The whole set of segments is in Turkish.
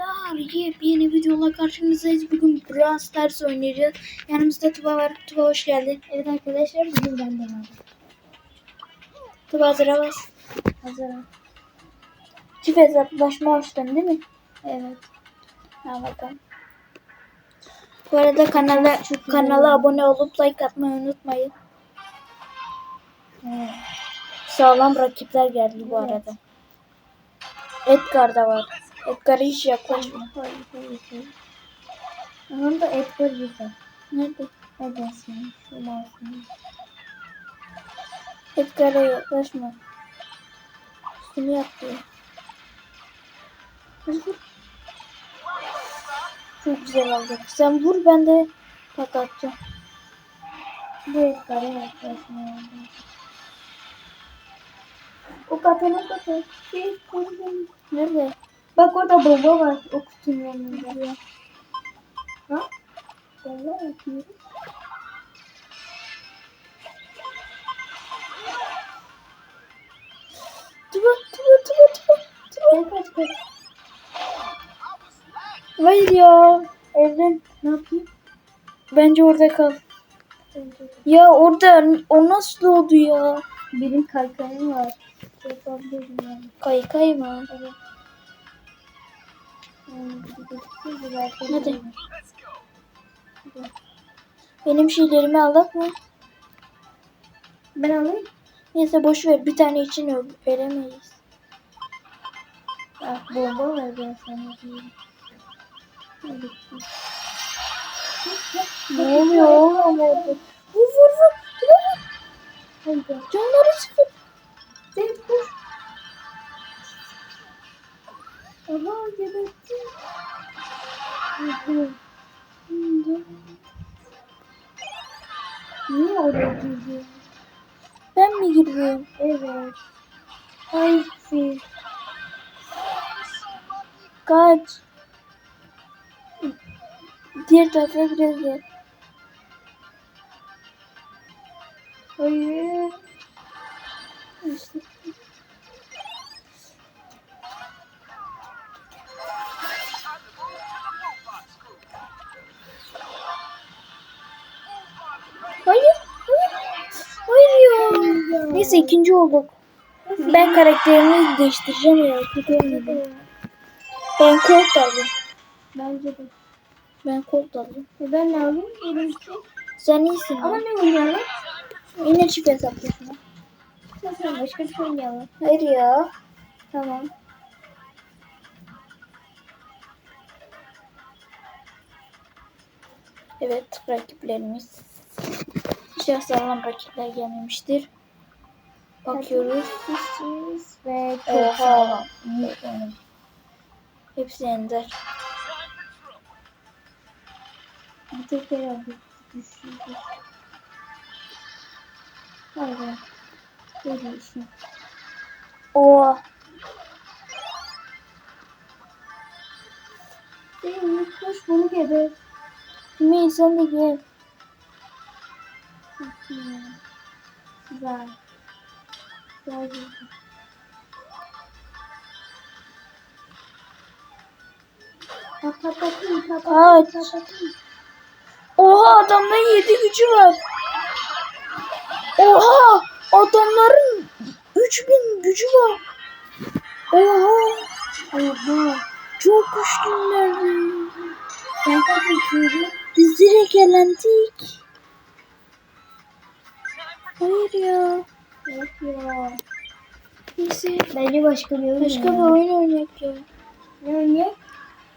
Arkadaşlar yepyeni videola karşınızdayız. Bugün Brawl Stars oynayacağız. Yanımızda Tuba var. Tuba hoş geldin. Evet arkadaşlar bugün ben de varım. Tuba hazıra bas. Hazırım. Çift hesaplaşma açtın değil mi? Evet. Ha bakalım. Bu arada kanala, Çok kanala abone olup like atmayı unutmayın. Evet. Sağlam rakipler geldi bu Evet. arada. Edgar da var. Edgar'a hiç yaklaşma. Hayır, hayır, hayır. Onun da et var güzel. Nerede? Edersin. Şu masum. Edgar'a yaklaşma. Üstünü yaptı. Çok güzel oldu. Sen vur ben de patlatacağım. Bu etkara yaklaşmıyor. O katana katana. Şey koydum. Nerede? Bak orada bomba var. O kutunun yanında. Ha? Bomba atıyor. Tuba tuba tuba tuba. Sen kaç kaç. Hayır ya. Evden. Ne yapayım? Bence orada kal. Ya orada o nasıl doğdu ya? Benim kaykayım var. Kaykay mı? Evet. Hadi. Benim şeylerimi alak mı? Ben alayım. Neyse boş ver. Bir tane için veremeyiz. Bak bomba var ben sana diyeyim. Ne oluyor oğlum orada? Vur vur vur. Canları sıfır. Sen koş. Aha hı. Niye oraya girdin? Ben mi girdim? Evet. Haydi. Kaç. Diğer tarafa biraz gel. Hayır. İşte. Neyse ikinci olduk. Ben karakterimi değiştireceğim ya. Kötü olmadı. Ben Colt aldım. Bence de. Ben Colt aldım. E ben ne alayım? Benimki. Sen iyisin. Ama ne oynayalım? yine çift hesaplaşma. Sen başka bir şey oynayalım. Hayır ya. Tamam. Evet rakiplerimiz. İnşallah sağlam rakipler gelmemiştir. Bakıyoruz. Sessiz ve çok Oha. sağlam. Hepsi ender. Bir tek herhalde düşürdü. Hayır. Böyle işin. Oha. Değil, koş bunu geber. Kimi sen de gel. Güzel. Patayım. Oha adamların yedi gücü var. Oha adamların 3000 gücü var. Oha Oha. çok güçlüler. Sen kaç yaşıyorsun? Biz direkt elendik. Hayır ya. Yok ya. Neyse. Bence başka bir oyun Başka bir oyun oynayak ya. Ne oynayak?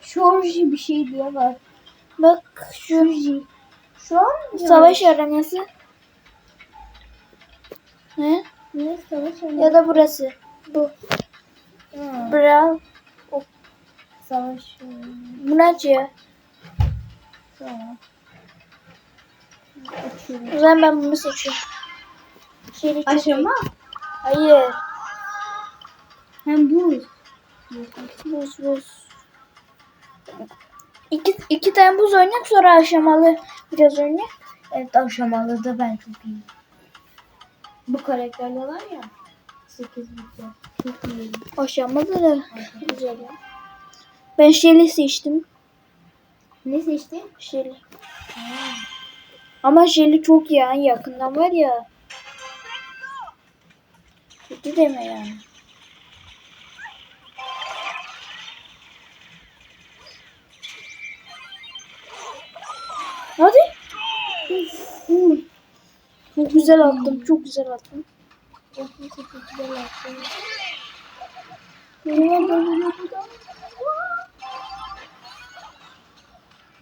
Şorji bir şey diye var. Bak şu Şorji. Şu an ya. savaş arenası. Ne? Ne savaş oynuyor? Ya da burası. Bu. Ha, Brawl. savaş oynuyor. Bu ne açıyor? Tamam. O zaman ben bunu seçiyorum. İyi. Aşama. Hayır. Hem buz. Buz buz. İki, iki tane buz oynayak sonra aşamalı biraz oynayak. Evet aşamalı da ben çok iyi. Bu karakterler var ya. 8 bitti. Çok iyi. Aşamalı da güzel ya. Ben Shelly seçtim. Ne seçtin? Shelly. Ama Shelly çok ya yakından var ya. Kötü deme yani. Hadi. Çok güzel attım. Çok güzel attım. Çok güzel yaptın.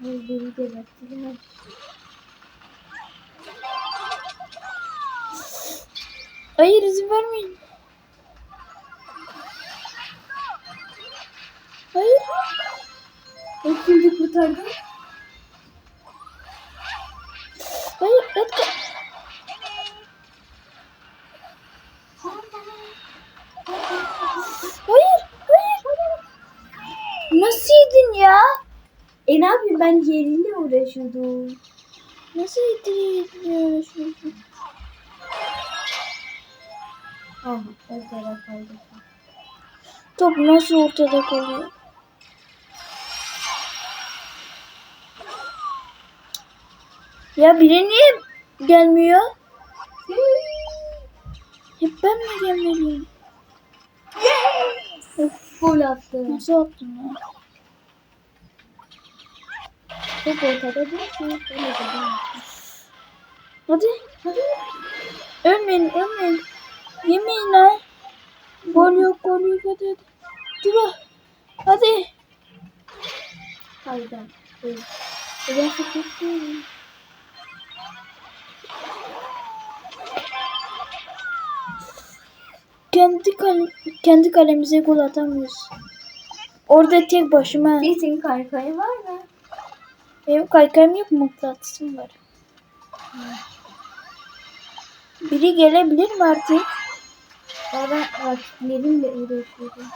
Ay beni de baktılar. Hayır izin vermeyin. Hayır. Şimdi kurtardı. Hayır. Edgar. Hayır. Hayır. Nasıl yedin ya? E ne yapayım ben yeriyle uğraşıyordum. Nasıl yedin? Nasıl Ortada kaldı. Top nasıl ortada kalıyor? Ya biri niye gelmiyor? Hep ben mi gelmeliyim? Of gol attı. Nasıl attın ya? Top ortada değil. Hadi. Hadi. Ölmeyin, ölmeyin. Yemeyin ha. Gol yok, gol yok. Hadi hadi. Dur. Hadi. Hayda. Ben sıkıştım. Kendi kale, kendi kalemize gol atamıyoruz. Orada tek başıma. Sesin kaykayı var mı? Benim kaykayım yok mıknatısım var. Biri gelebilir mi artık? Bana rakiplerimle uğraşıyorum.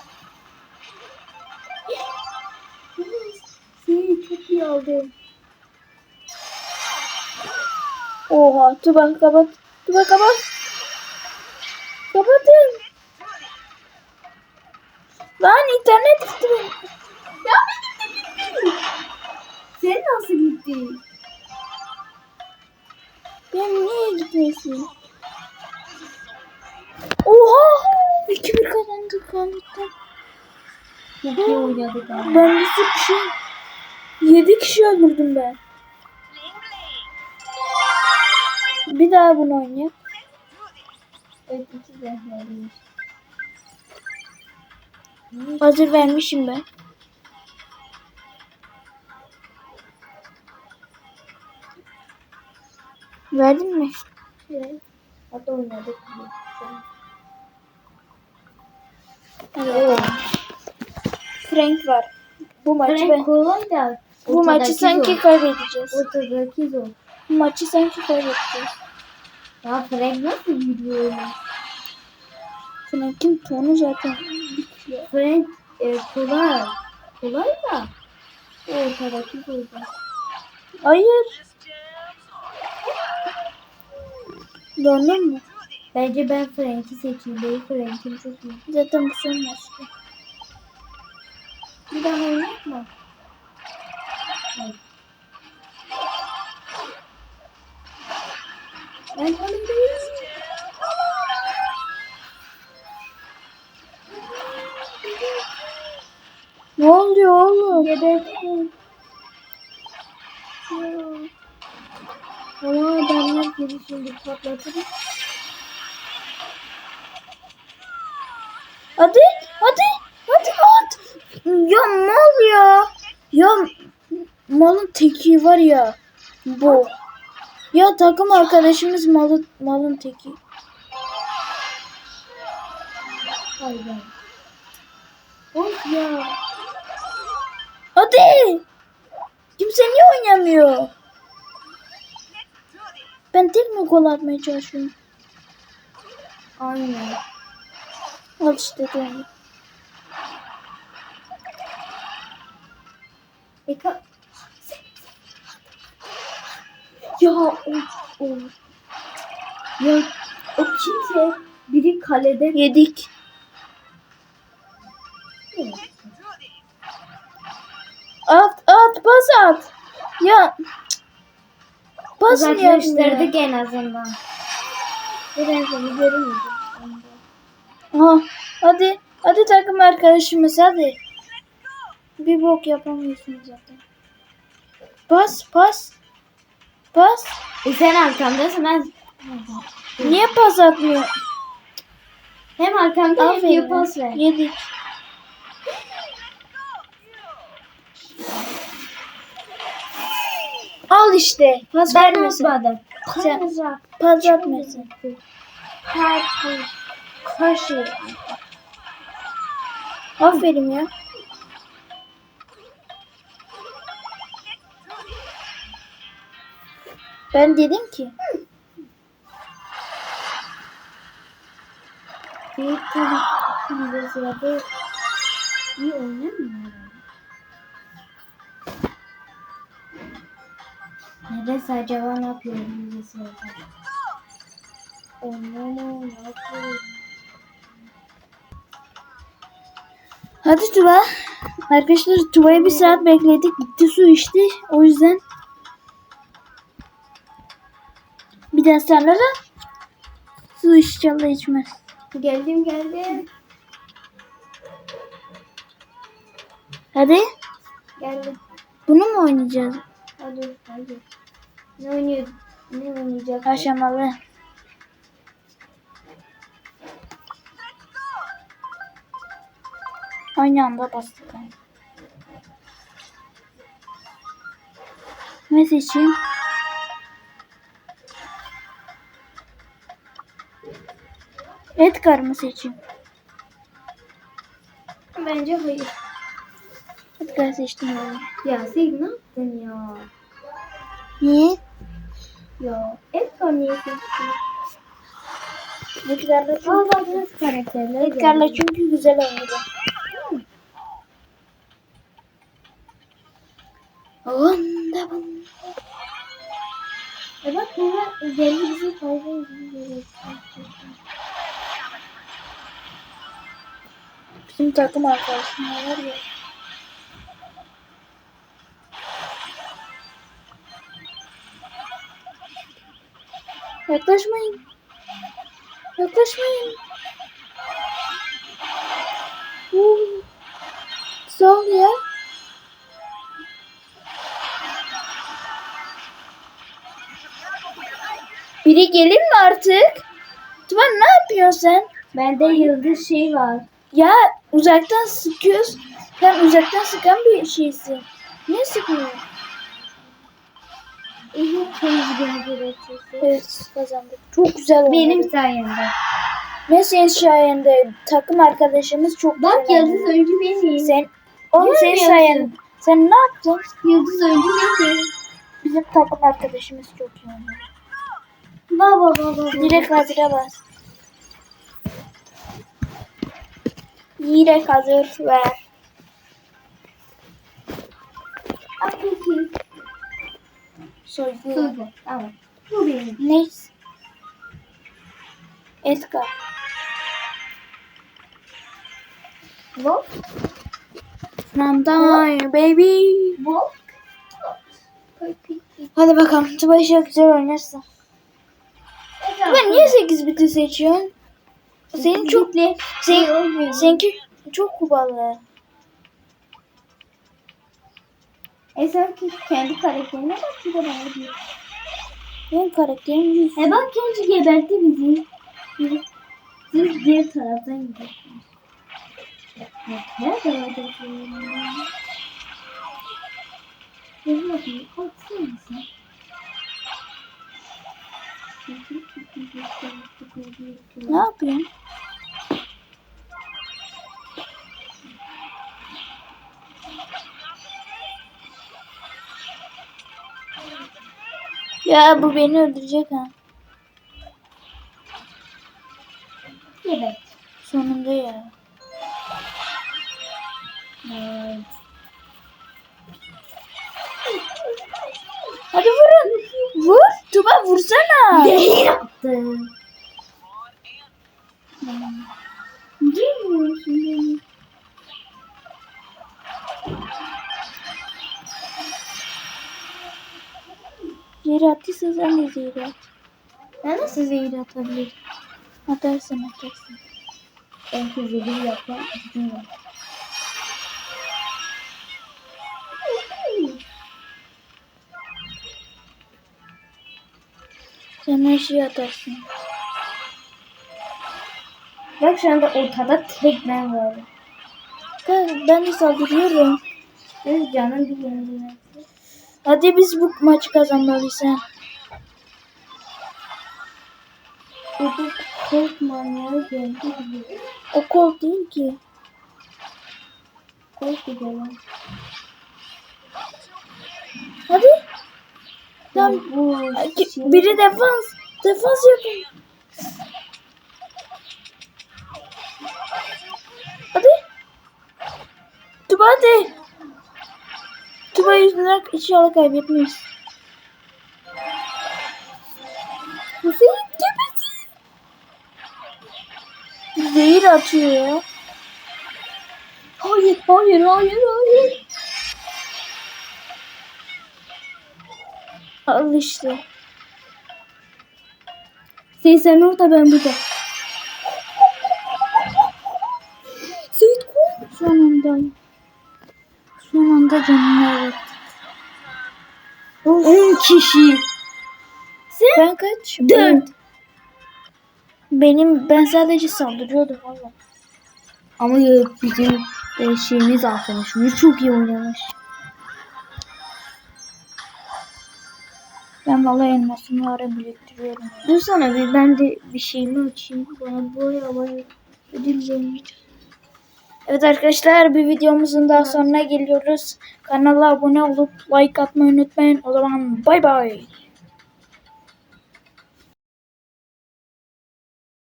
Seni çok iyi aldım. Oha Tuba kapat. Tuba kapat. Kapatın. Lan internet gitti benim. Ya Sen nasıl gittin? Benim niye gitmesin? 2-1 kazandık Ahmet'ten. Çok iyi oynadık abi. Ben bir sürü kişi... 7 kişi öldürdüm ben. Bir daha bunu oynayalım. Evet iki zehirliymiş. Hazır vermişim ben. Verdin mi? Evet. Hatta oynadık. Evet. Frank var. Bu maçı Frank ben kolay da. bu maçı sanki zor. kaybedeceğiz. Ortadaki zor. Bu maçı sanki kaybedeceğiz. Ya Frank nasıl yürüyor öyle? Frank'in tonu zaten bitiyor. Frank e, kolay. Kolay da. Ortadaki zor. Hayır. Döndün mü? Bence ben Frank'i seçeyim. Benim Frank'im çok. Zaten bu son maç. Bir daha oynak mı? Ben. Ne oluyor oğlum? Gebertim. Ama adamlar geri şimdi Hadi, hadi, hadi at. Ya mal ya. Ya malın teki var ya. Bu. Ya takım arkadaşımız malı, malın teki. Hayda. Of ya. Hadi. Kimse niye oynamıyor? Ben tek mi gol atmaya çalışıyorum? Aynen. Al işte döndü. Eka. Ya o, o. Ya o kimse biri kalede Yedik. Pas at. Ya. Pas mı yapmıyor? Uzaklaştırdık en azından. Seni görmedim. Aha, hadi. Hadi takım arkadaşımız hadi. Bir bok yapamıyorsun zaten. Pas pas. Pas. E sen arkamdasın ben. Niye pas atmıyor? Hem arkamda hem bir pas ver. Yedik. Al işte. Pas Ben vermesin. atmadım. Sen-. Pas atmasın. Karşı. Karşı. Aferin ya. Ben dedim ki. Bir tabii kırmızıda iyi oynamıyor. Neresi acaba ne yapıyor kırmızıda? Oynamıyor, ne yapıyor? Hadi Tuba. Arkadaşlar Tuba'yı bir saat bekledik. Gitti su içti. O yüzden bir daha sonra da su inşallah içmez. Geldim geldim. Hadi. Geldim. Bunu mu oynayacağız? Hadi hadi. Ne oynuyor? Ne oynayacak? Aşamalı. Aynı anda bastık. Ne seçeyim? Edgar mı seçeyim? Bence hayır. Edgar seçtim ben. Ya sen ne yaptın ya? Niye? Ya Edgar niye seçtin? Edgar'la çünkü, Edgar'la çünkü güzel oynadı. Bunda. E bak bunlar belli bizi fayda ediyor. Bizim takım arkadaşım var ya. Yaklaşmayın. Yaklaşmayın. Uuu. Sağ ya. Biri gelir mi artık? Tuban ne yapıyorsun sen? Bende yıldız şey var. Ya uzaktan sıkıyoruz. Sen uzaktan sıkan bir şeysin. Niye sıkmıyor? İyi gözü Evet kazandık. Çok güzel oldu. Benim sayemde. Ve senin sayende takım arkadaşımız çok Bak güzel yıldız oynadı. oyuncu benim. Sen, oğlum senin Görmüyor sayende. musun? Sen ne yaptın? Yıldız oyuncu benim. Bizim takım arkadaşımız çok iyi oynadı. Baba baba. Direkt hazıra bas. Direkt hazır ver. Bak peki. Soygu. Suzu. Tamam. Bu benim. Neyse. Edgar. Bok. Namdan baby. Bok. Hadi bakalım. Çok güzel oynarsın. Tuba niye 8 biti seçiyorsun? Senin çok sen, seninki çok kubalı. E sen ki kendi karakterine bak bir de bana diyor. Benim karakterim yüz. E bak genci gebertti bizi. Siz diğer taraftan gidiyorsunuz. Nerede var Dur bakayım, kalksana sen. Ne yapıyorsun? Ya bu beni öldürecek ha. Evet. Sonunda ya. vursana. Zehir attı. Değil mi? Zehir attıysa sen de zehir at. Ben nasıl zehir atabilirim? Atarsın atarsın. Belki zehir yapmak istiyorum. Şeyi atarsın. Bak şu anda ortada tek ben varım. Ben, de saldırıyorum. Benim canım bir yerine. Hadi biz bu maçı kazanmalıyız. Burada tek manyağı geldi gibi. O kol değil ki. Koş gidelim. Hadi. Ki- Biri defans. Defans yapın. Hadi. Tuba hadi. Tuba yüzünden inşallah kaybetmeyiz. Hüseyin tepesi. Zehir atıyor ya. Hayır, hayır, hayır, hayır. Al işte. Sen sen orada ben burada. Seyit koy. Son anda. Son anda canını evet. 10 kişi. Ben kaç? Dört. Benim ben sadece saldırıyordum valla. Ama bizim e, şeyimiz arkadaşımız çok iyi oynamış. Ben valla elmasımı ara biriktiriyorum. ya. Dursana bir ben de bir şeyimi açayım. Bana boya boya ödül. Evet arkadaşlar bir videomuzun daha sonuna geliyoruz. Kanala abone olup like atmayı unutmayın. O zaman bay bay.